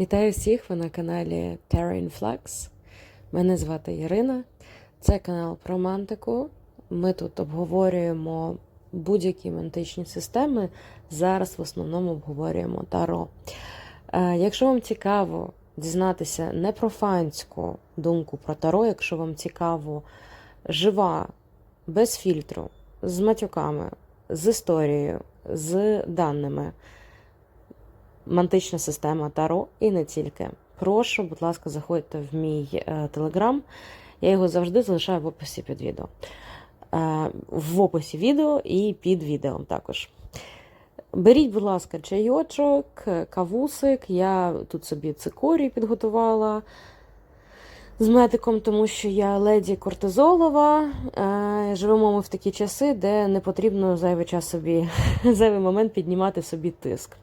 Вітаю всіх! Ви на каналі Terra Influx. Мене звати Ірина. Це канал про мантику. Ми тут обговорюємо будь-які мантичні системи. Зараз в основному обговорюємо Таро. Е, Якщо вам цікаво дізнатися не про фанську думку про Таро, якщо вам цікаво жива, без фільтру, з матюками, з історією, з даними мантична система Таро і не тільки. Прошу, будь ласка, заходьте в мій е, телеграм. Я його завжди залишаю в описі під відео. Е, в описі відео і під відео також. Беріть, будь ласка, чайочок, кавусик. Я тут собі цикорій підготувала з медиком, тому що я леді кортизолова. Е, Живемо ми в такі часи, де не потрібно зайвий час собі, зайвий момент піднімати собі тиск.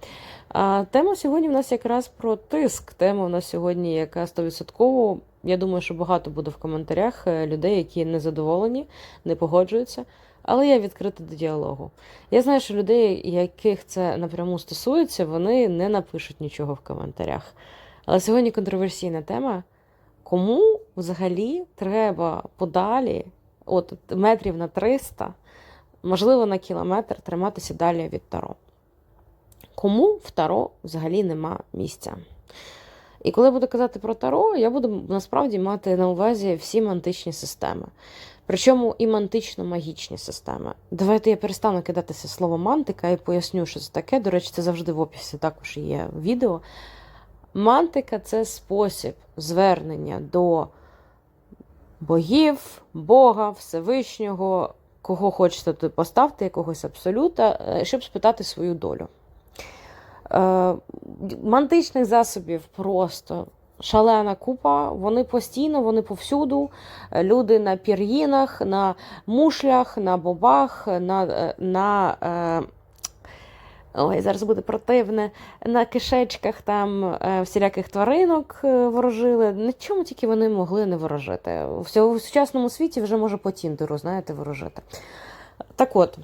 А тема сьогодні в нас якраз про тиск. Тема у нас сьогодні, яка 100%, я думаю, що багато буде в коментарях е, людей, які не задоволені, не погоджуються. Але я відкрита до діалогу. Я знаю, що людей, яких це напряму стосується, вони не напишуть нічого в коментарях. Але сьогодні контроверсійна тема. Кому взагалі треба подалі, от метрів на 300, можливо, на кілометр триматися далі від Таро? Кому в Таро взагалі нема місця? І коли буду казати про Таро, я буду насправді мати на увазі всі мантичні системи. Причому і мантично-магічні системи. Давайте я перестану кидатися слово мантика і поясню, що це таке. До речі, це завжди в описі також є відео. Мантика це спосіб звернення до богів, Бога, Всевишнього, кого хочете поставте, якогось абсолюта, е, щоб спитати свою долю. Е, Мантичних засобів просто шалена купа. Вони постійно, вони повсюду. Е, Люди на пір'їнах, на мушлях, на бобах, на. е, на Ой, зараз буде противне. На кишечках там всіляких тваринок ворожили. На чому тільки вони могли не ворожити. В сучасному світі вже може по тіндеру, знаєте, ворожити. Так от,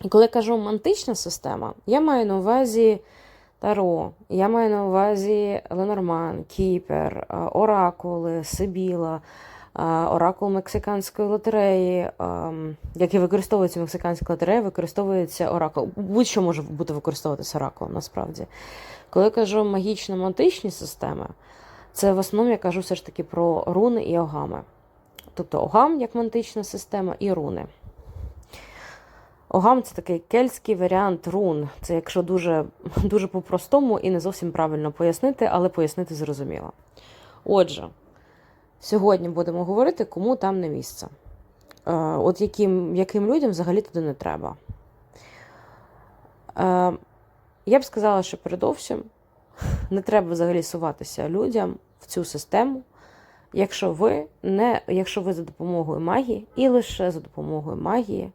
і коли кажу мантична система, я маю на увазі Таро, я маю на увазі Ленорман, Кіпер, е, Оракули, Сибіла, е, Оракул Мексиканської лотереї, ем, який використовується в Мексиканській лотереї, використовується Оракул. Будь-що може бути використовуватися Оракул, насправді. Коли я кажу магічно-мантичні системи, це в основному я кажу все ж таки про руни і огами. Тобто огам як мантична система і руни. Огам це такий кельтський варіант рун. Це якщо дуже, дуже по-простому і не зовсім правильно пояснити, але пояснити зрозуміло. Отже, сьогодні будемо говорити, кому там не місце. Е, От яким, яким людям взагалі туди не треба. Е, Я б сказала, що передовсім не треба взагалі суватися людям в цю систему, якщо ви, не, якщо ви за допомогою магії і лише за допомогою магії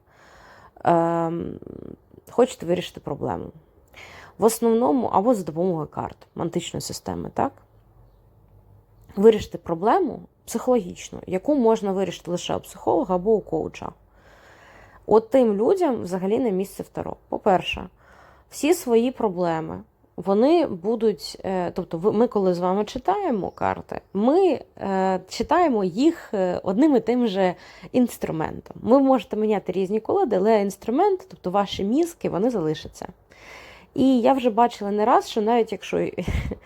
хочете вирішити проблему. В основному або за допомогою карт мантичної системи, так? Вирішити проблему психологічну, яку можна вирішити лише у психолога або у коуча. От тим людям взагалі не місце в Таро. По-перше, всі свої проблеми. Вони будуть, е, тобто, ми, коли з вами читаємо карти, ми е, читаємо їх е, одним і тим же інструментом. Ви можете міняти різні колоди, але інструмент, тобто ваші мізки, вони залишаться. І я вже бачила не раз, що навіть якщо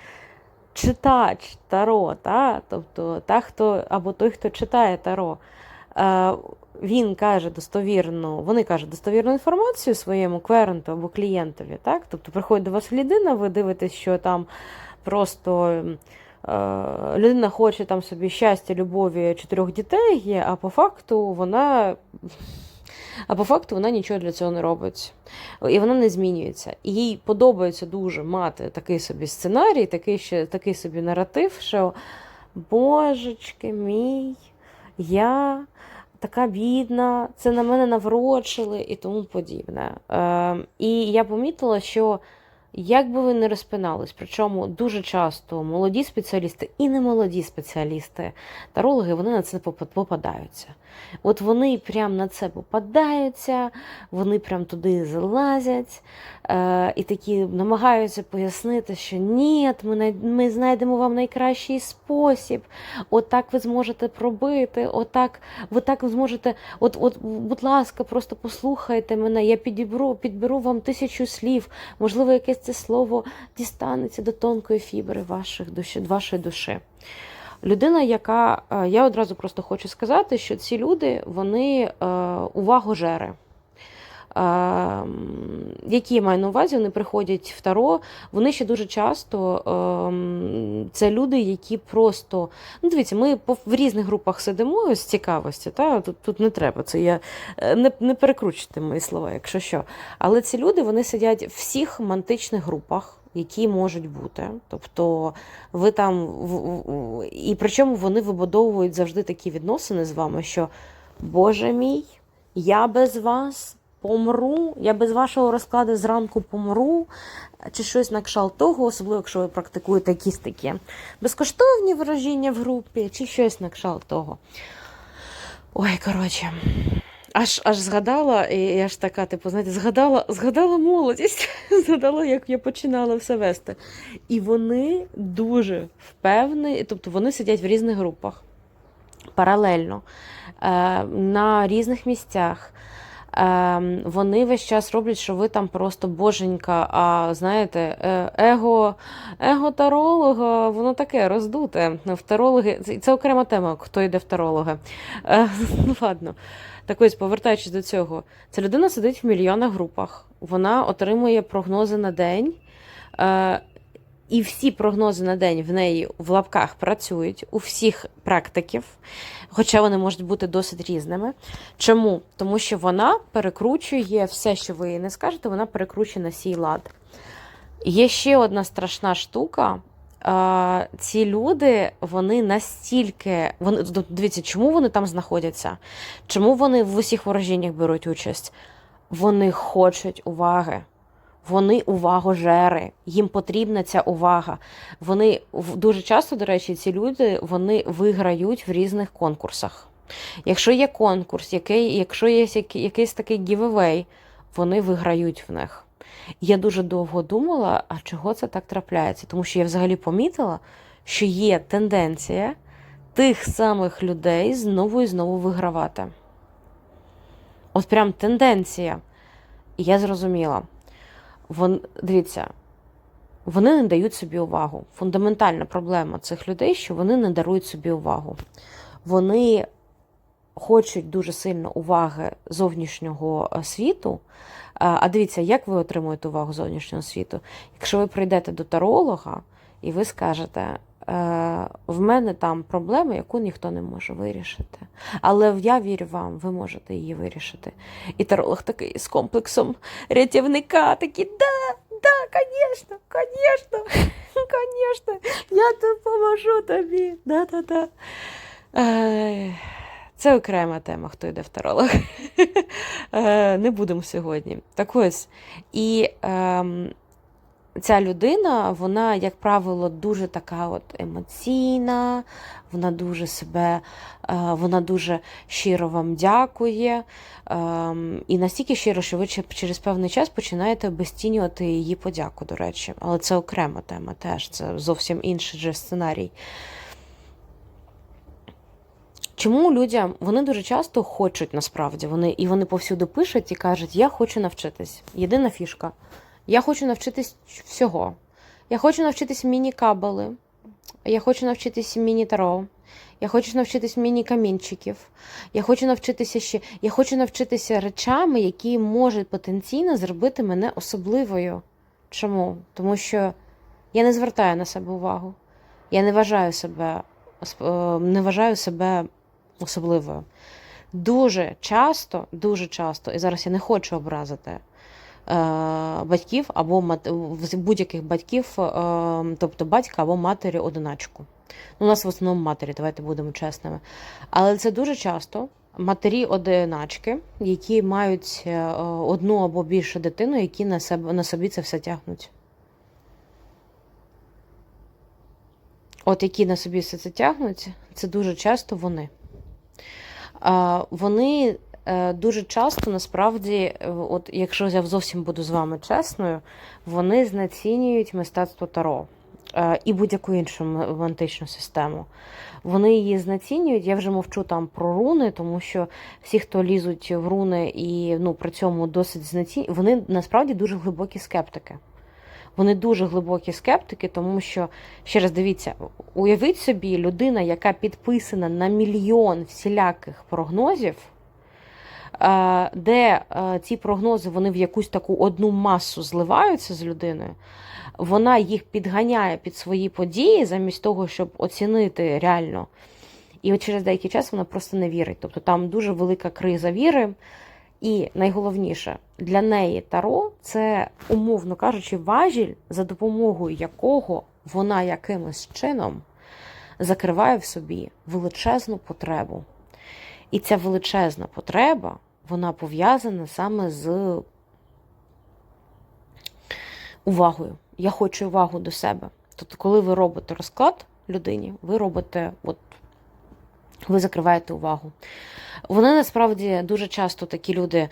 читач Таро, та, тобто та, хто, або той, хто читає Таро, він каже достовірну, вони кажуть достовірну інформацію своєму кверенту або клієнтові, так? Тобто приходить до вас людина, ви дивитесь, що там просто е, людина хоче там собі щастя, любові чотирьох дітей є, а по факту вона. А по факту вона нічого для цього не робить. І вона не змінюється. І їй подобається дуже мати такий собі сценарій, такий, ще, такий собі наратив, що Божечки мій, я така бідна, це на мене наврочили і тому подібне. Е, і я помітила, що Як би ви не розпинались, причому дуже часто молоді спеціалісти і не молоді спеціалісти, тарологи, вони на це попадаються. От вони прям на це попадаються, вони прям туди залазять е, і такі намагаються пояснити, що ні, ми, ми знайдемо вам найкращий спосіб, отак ви зможете пробити, отак, ви так зможете, от, от, будь ласка, просто послухайте мене, я підіберу, підберу вам тисячу слів, можливо, якесь це слово дістанеться до тонкої фібри ваших душі, вашої душі. Людина, яка е, я одразу просто хочу сказати, що ці люди вони е, увагожери. Е, які я маю на увазі, вони приходять в таро, вони ще дуже часто ем, це люди, які просто. Ну, дивіться, ми в різних групах сидимо з цікавості, та? Тут, тут не треба. Це я е, не, не перекручуйте мої слова, якщо що. Але ці люди вони сидять в всіх мантичних групах. Які можуть бути, тобто ви там і причому вони вибудовують завжди такі відносини з вами, що Боже мій, я без вас помру, я без вашого розкладу зранку помру, чи щось на кшталт того, особливо якщо ви практикуєте якісь такі безкоштовні ворожіння в групі, чи щось на кшталт того. Ой, коротше. Аж аж згадала, і я ж така, типу, знаєте, згадала, згадала молодість, згадала, як я починала все вести. І вони дуже впевнені, тобто вони сидять в різних групах паралельно, е, на різних місцях. Е, Вони весь час роблять, що ви там просто боженька, а знаєте, е, его, его таролога, воно таке роздуте. В тарологи, це- окрема тема, хто йде в тарологи. Е, Ну ладно. Так ось, повертаючись до цього, ця людина сидить в мільйонах групах, вона отримує прогнози на день. І всі прогнози на день в неї в лапках працюють у всіх практиків, хоча вони можуть бути досить різними. Чому? Тому що вона перекручує все, що ви їй не скажете, вона перекручує на свій лад. Є ще одна страшна штука. Ці люди, вони настільки. Вони, дивіться, чому вони там знаходяться? Чому вони в усіх ворожіннях беруть участь? Вони хочуть уваги. Вони увагожери, їм потрібна ця увага. Вони дуже часто, до речі, ці люди вони виграють в різних конкурсах. Якщо є конкурс, який, якщо є якийсь такий giveaway, вони виграють в них. Я дуже довго думала, а чого це так трапляється? Тому що я взагалі помітила, що є тенденція тих самих людей знову і знову вигравати. От прям тенденція. І я зрозуміла. Вон, дивіться, вони не дають собі увагу. Фундаментальна проблема цих людей, що вони не дарують собі увагу. Вони хочуть дуже сильно уваги зовнішнього е, світу. А а дивіться, як ви отримуєте увагу зовнішнього світу? Якщо ви прийдете до таролога і ви скажете, е, в мене там проблема, яку ніхто не може вирішити. Але я вірю вам, ви можете її вирішити. І таролог такий з комплексом рятівника, такий, да, да, конечно, конечно, конечно, я допоможу тобі. Да-да-да. Е, Це окрема тема, хто йде в таролог. Е, Не будемо сьогодні. Так ось. І ем, ця людина, вона, як правило, дуже така от емоційна, вона дуже себе, е, вона дуже щиро вам дякує. Ем, І настільки щиро, що ви через певний час починаєте обесцінювати її подяку, до речі. Але це окрема тема теж, це зовсім інший же сценарій. Чому людям вони дуже часто хочуть насправді вони і вони повсюди пишуть і кажуть: Я хочу навчитись. Єдина фішка. Я хочу навчитись всього. Я хочу навчитись міні-кабали. Я хочу навчитись міні-таро. Я хочу навчитись міні-камінчиків. Я хочу навчитися ще. Я хочу навчитися речами, які можуть потенційно зробити мене особливою. Чому? Тому що я не звертаю на себе увагу. Я не вважаю себе, е, не вважаю себе особливою. Дуже часто, дуже часто, і зараз я не хочу образити Е, батьків або будь-яких батьків, е, тобто батька або матері одиначку. Ну, У нас в основному матері, давайте будемо чесними. Але це дуже часто матері одиначки, які мають е, одну або більше дитину, які на, себе, на собі це все тягнуть. От які на собі все це тягнуть, це дуже часто вони. Вони дуже часто насправді, е, от якщо я зовсім буду з вами чесною, вони знецінюють мистецтво Таро е, і будь-яку іншу м- античну систему. Вони її знецінюють. Я вже мовчу там про руни, тому що всі, хто лізуть в руни і ну, при цьому досить знецінюють, вони насправді дуже глибокі скептики. Вони дуже глибокі скептики, тому що, ще раз дивіться, уявіть собі, людина, яка підписана на мільйон всіляких прогнозів, е, де е, ці прогнози вони в якусь таку одну масу зливаються з людиною, вона їх підганяє під свої події, замість того, щоб оцінити реально. І от через деякий час вона просто не вірить. Тобто там дуже велика криза віри. І найголовніше для неї таро це, умовно кажучи, важіль, за допомогою якого вона якимось чином закриває в собі величезну потребу. І ця величезна потреба, вона пов'язана саме з увагою. Я хочу увагу до себе. Тобто, коли ви робите розклад людині, ви робите, от ви закриваєте увагу. Вони насправді дуже часто такі люди.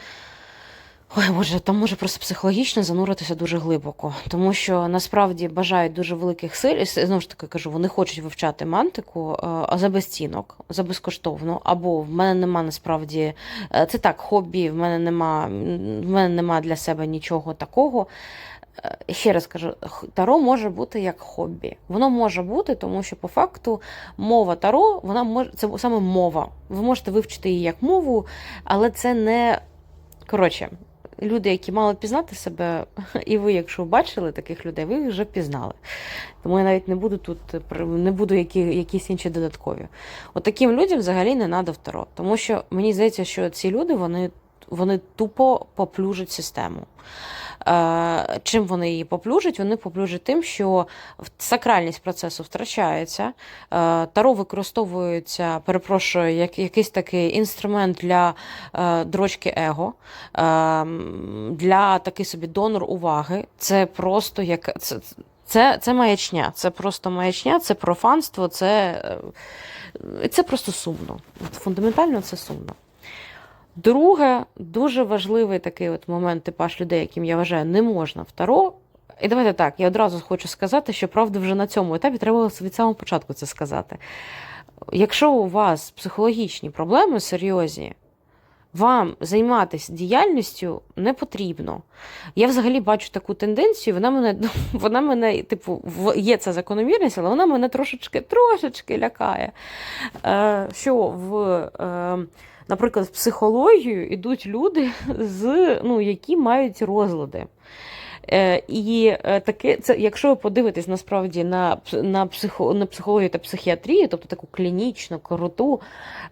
Ой, Боже, там може просто психологічно зануритися дуже глибоко, тому що насправді бажають дуже великих сил. Знову ж таки кажу, вони хочуть вивчати мантику е, а за безцінок, за безкоштовно. Або в мене нема насправді е, це так, хобі, в мене нема, в мене нема для себе нічого такого. Е, Ще раз кажу, таро може бути як хобі. Воно може бути, тому що по факту мова таро, вона може це саме мова. Ви можете вивчити її як мову, але це не коротше. Люди, які мали пізнати себе, і ви, якщо бачили таких людей, ви їх вже пізнали. Тому я навіть не буду тут не буду які, якісь інші додаткові. От таким людям взагалі не треба второ. Тому що мені здається, що ці люди вони, вони тупо поплюжать систему. Е, Чим вони її поплюжать? Вони поплюжать тим, що сакральність процесу втрачається, е, таро використовується, перепрошую, як якийсь такий інструмент для е, дрочки его, для такий собі донор уваги. Це просто як це, це, це маячня, це просто маячня, це профанство, це, це просто сумно. Фундаментально це сумно. Друге, дуже важливий такий от момент типаж людей, яким я вважаю, не можна в. І давайте так, я одразу хочу сказати, що правда вже на цьому етапі треба від самого початку це сказати. Якщо у вас психологічні проблеми серйозні, вам займатися діяльністю не потрібно. Я взагалі бачу таку тенденцію, вона мене, вона мене, типу, є ця закономірність, але вона мене трошечки, трошечки лякає. Е, що в, е, наприклад, в психологію йдуть люди, з, ну, які мають розлади. Е, І е, таке, це, якщо ви подивитесь насправді на, на, психо, на психологію та психіатрію, тобто таку клінічну, круту,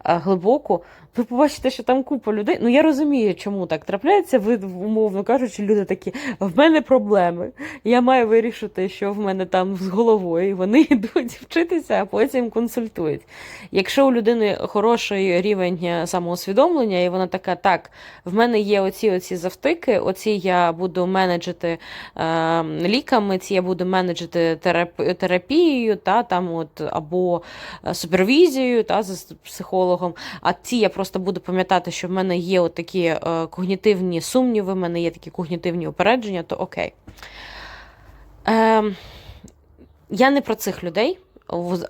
е, глибоку, ви побачите, що там купа людей. Ну я розумію, чому так трапляється. Ви, умовно кажучи, люди такі: в мене проблеми. Я маю вирішити, що в мене там з головою. Вони йдуть вчитися, а потім консультують. Якщо у людини хороший рівень е, самоусвідомлення, і вона така, так, в мене є оці оці завтики, оці я буду менеджити е, ліками, ці я буду менеджити терап- терапією, та, там от, або е, супервізією та, з психологом, а ці я просто буду пам'ятати, що в мене є от такі е, когнітивні сумніви, в мене є такі когнітивні упередження, то окей. Е, я не про цих людей.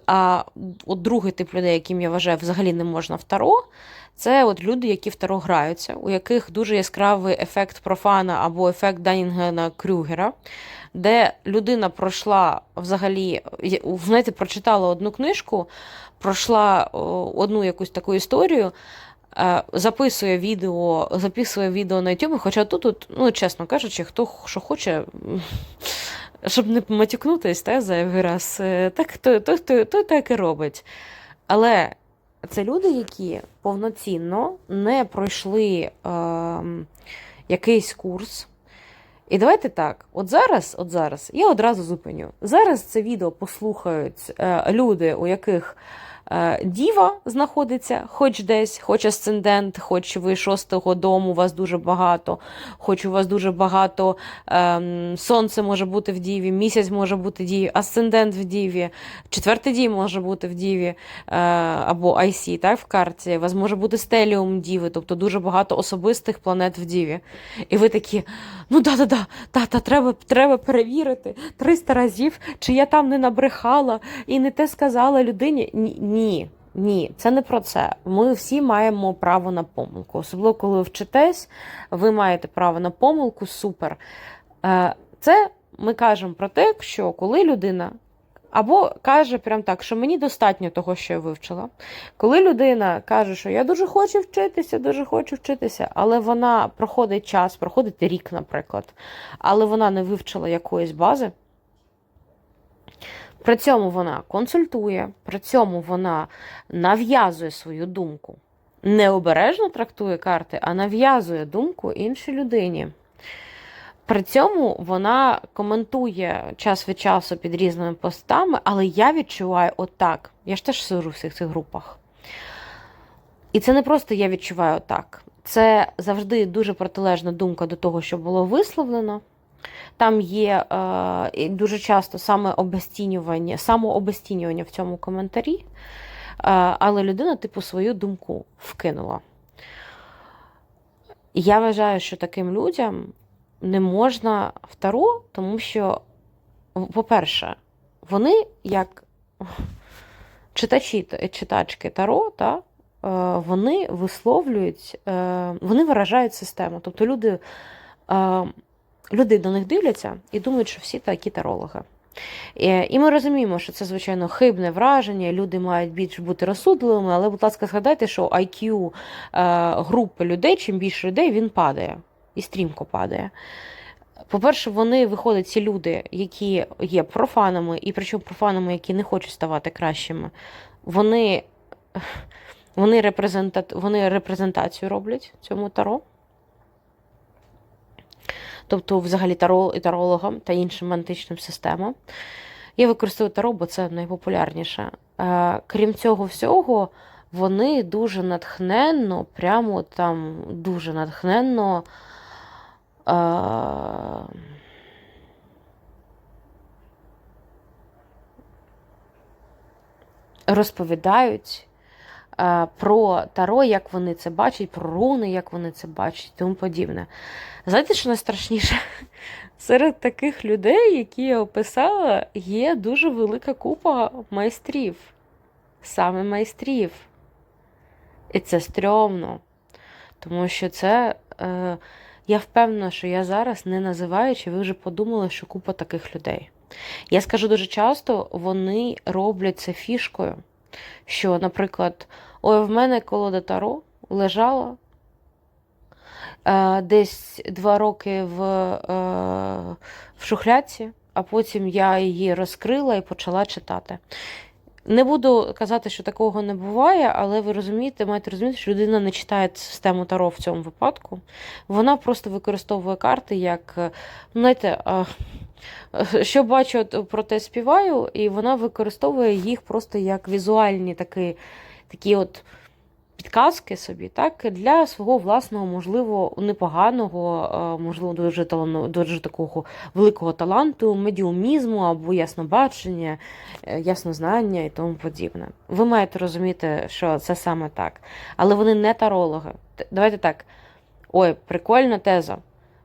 А от другий тип людей, яким я вважаю, взагалі не можна в таро, це от люди, які в таро граються, у яких дуже яскравий ефект профана або ефект Данінгена Крюгера, де людина пройшла взагалі, знаєте, прочитала одну книжку, пройшла одну якусь таку історію. е, Записує відео, записує відео на YouTube, хоча тут, от, ну, чесно кажучи, хто що хоче, щоб не матюкнутись, та, зайвий раз, е, так, то, то, то, то так і робить. Але це люди, які повноцінно не пройшли е, якийсь курс. І давайте так: от зараз, от зараз, я одразу зупиню. Зараз це відео послухають е, люди, у яких діва знаходиться, хоч десь, хоч асцендент, хоч ви шостого дому, у вас дуже багато, хоч у вас дуже багато ем, сонце може бути в діві, місяць може бути в асцендент в діві, четвертий дім може бути в діві е, або IC, так, в карті. У вас може бути стеліум діви, тобто дуже багато особистих планет в діві. І ви такі, ну да-да-да, та-та, треба, треба перевірити 300 разів, чи я там не набрехала і не те сказала людині. Ні, ні, ні, це не про це. Ми всі маємо право на помилку. Особливо, коли ви вчитесь, ви маєте право на помилку, супер. Е, Це ми кажемо про те, що коли людина. Або каже прям так, що мені достатньо того, що я вивчила. Коли людина каже, що я дуже хочу вчитися, дуже хочу вчитися, але вона проходить час, проходить рік, наприклад, але вона не вивчила якоїсь бази. При цьому вона консультує, при цьому вона нав'язує свою думку. Не обережно трактує карти, а нав'язує думку іншій людині. При цьому вона коментує час від часу під різними постами, але я відчуваю отак. Я ж теж сижу в всіх цих групах. І це не просто я відчуваю отак. Це завжди дуже протилежна думка до того, що було висловлено. Там є е, дуже часто саме обестінювання, самообестінювання в цьому коментарі, е, але людина, типу, свою думку вкинула. Я вважаю, що таким людям не можна в таро, тому що, по-перше, вони як читачі та- читачки таро, та, е, вони висловлюють, е, вони виражають систему. Тобто люди, е, люди до них дивляться і думають, що всі такі тарологи. Е, І ми розуміємо, що це, звичайно, хибне враження, люди мають більш бути розсудливими, але, будь ласка, згадайте, що IQ е, групи людей, чим більше людей, він падає і стрімко падає. По-перше, вони виходять ці люди, які є профанами, і причому профанами, які не хочуть ставати кращими, вони, вони, репрезента... вони репрезентацію роблять цьому таро. Тобто, взагалі, таро і тарологам та іншим античним системам. Я використовую таро, бо це найпопулярніше. Е, крім цього всього, вони дуже натхненно, прямо там дуже натхненно. Е, розповідають про таро, як вони це бачать, про руни, як вони це бачать, тому подібне. Знаєте, що найстрашніше? Серед таких людей, які я описала, є дуже велика купа майстрів, саме майстрів. І це стрьомно. Тому що це. Е, я впевнена, що я зараз, не називаючи, ви вже подумали, що купа таких людей. Я скажу дуже часто, вони роблять це фішкою. Що, наприклад, ой, в мене колода Таро лежала е, десь два роки в, е, в шухляці, а потім я її розкрила і почала читати. Не буду казати, що такого не буває, але ви розумієте, маєте розуміти, що людина не читає систему Таро в цьому випадку. Вона просто використовує карти як, е, знаєте, е, е, що бачу, про те співаю, і вона використовує їх просто як візуальні такі, такі от підказки собі, так, для свого власного, можливо, непоганого, е, можливо, дуже дуже такого великого таланту, медіумізму або яснобачення, е, яснознання і тому подібне. Ви маєте розуміти, що це саме так. Але вони не тарологи. Давайте так. Ой, прикольна теза.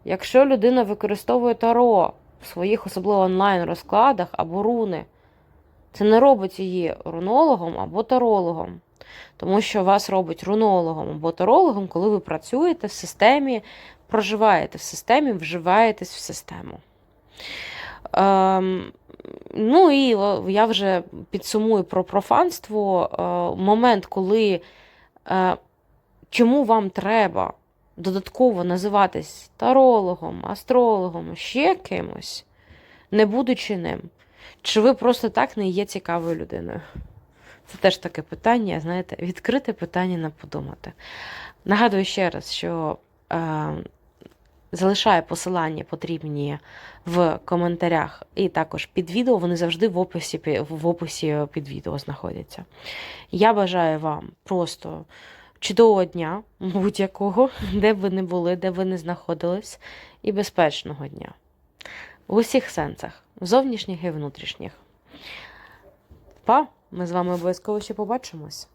Якщо людина використовує таро в своїх особливо онлайн-розкладах або руни, це не робить її рунологом або тарологом. Тому що вас робить рунологом або тарологом, коли ви працюєте в системі, проживаєте в системі, вживаєтесь в систему. Ем, ну і я вже підсумую про профанство. Е, момент, коли е, чому вам треба додатково називатись тарологом, астрологом, ще кимось, не будучи ним, чи ви просто так не є цікавою людиною? Це теж таке питання, знаєте, відкрите питання на подумати. Нагадую ще раз, що е, залишаю посилання потрібні в коментарях і також під відео. Вони завжди в описі, в описі під відео знаходяться. Я бажаю вам просто чудового дня, будь-якого, де б ви не були, де б ви не знаходились, і безпечного дня. В усіх сенсах, зовнішніх і внутрішніх. Па, ми з вами обов'язково ще побачимось.